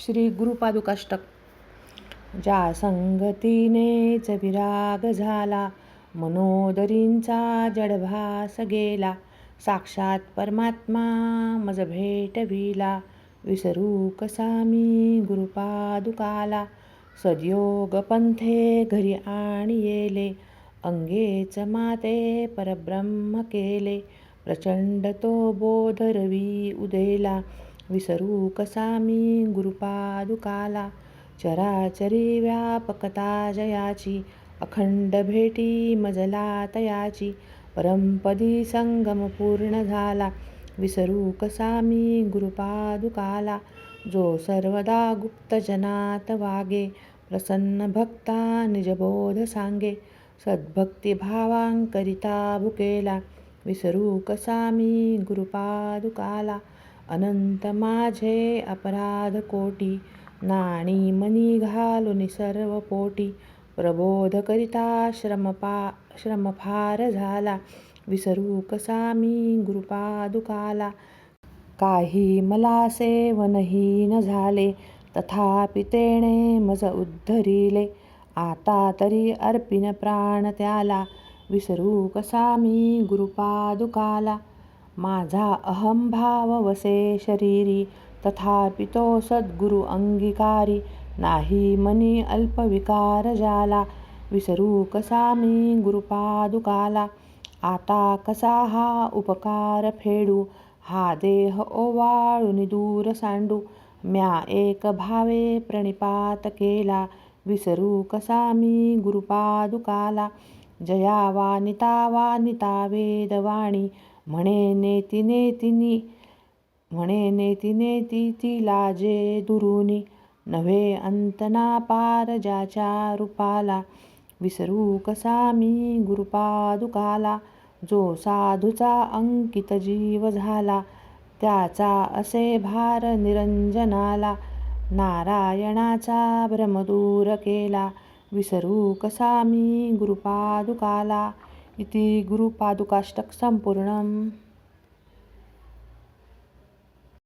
श्री गुरुपादुकाष्टक ज्या संगतीनेच विराग झाला मनोदरींचा जडभास गेला साक्षात परमात्मा मज भेटविला विसरू कसा मी गुरुपादुकाला सद्योग पंथे घरी आणि येले अंगेच माते परब्रह्म केले प्रचंड तो बोधरवी उदेला विसरू कसा मी गुरुपादुकाला? चराचरी व्यापकता जयाची अखंड भेटी मजला तयाची परमपदी संगम पूर्ण झाला. विसरू कसा मी गुरुपादुकाला? जो सर्वदा गुप्त जनात वागे प्रसन्न भक्ता निजबोध सांगे सद्भक्तिभावांकरिता भुकेला. विसरू कसा मी गुरुपादुकाला? अनंत माझे अपराध कोटी नाणी मनी घालून सर्व पोटी. प्रबोध करिता श्रमपा श्रम फार झाला. विसरू कसा मी गुरुपादुकाला? काही मला सेवनही न झाले. तथापि तेणे मज उद्धरिले. आता तरी अर्पिन प्राण त्याला. विसरू कसा मी गुरुपादुकाला? माझा अहंभाव वसे शरीरी तथापि तो सद्गुरु अंगीकारी नाही मनी अल्पविकार जाला विसरू कसा मी गुरुपादुकाला? आता कसा हा उपकार फेडू? हा देह ओवाळून दूर सांडू म्या एक भावे प्रणिपात केला विसरू कसा मी गुरुपादुकाला? जया वानिता वानिता वेदवाणी म्हणे नेती नेतिनी म्हणे नेती नेती तिला जे दुरुनी नव्हे अंतना पार ज्याच्या रूपाला विसरू कसा मी गुरुपादुकाला जो साधूचा अंकित जीव झाला त्याचा असे भार निरंजनाला नारायणाचा भ्रमदूर केला विसरू कसा मी गुरुपादुकाला इति गुरुपादुकाष्टक सम्पूर्णम्।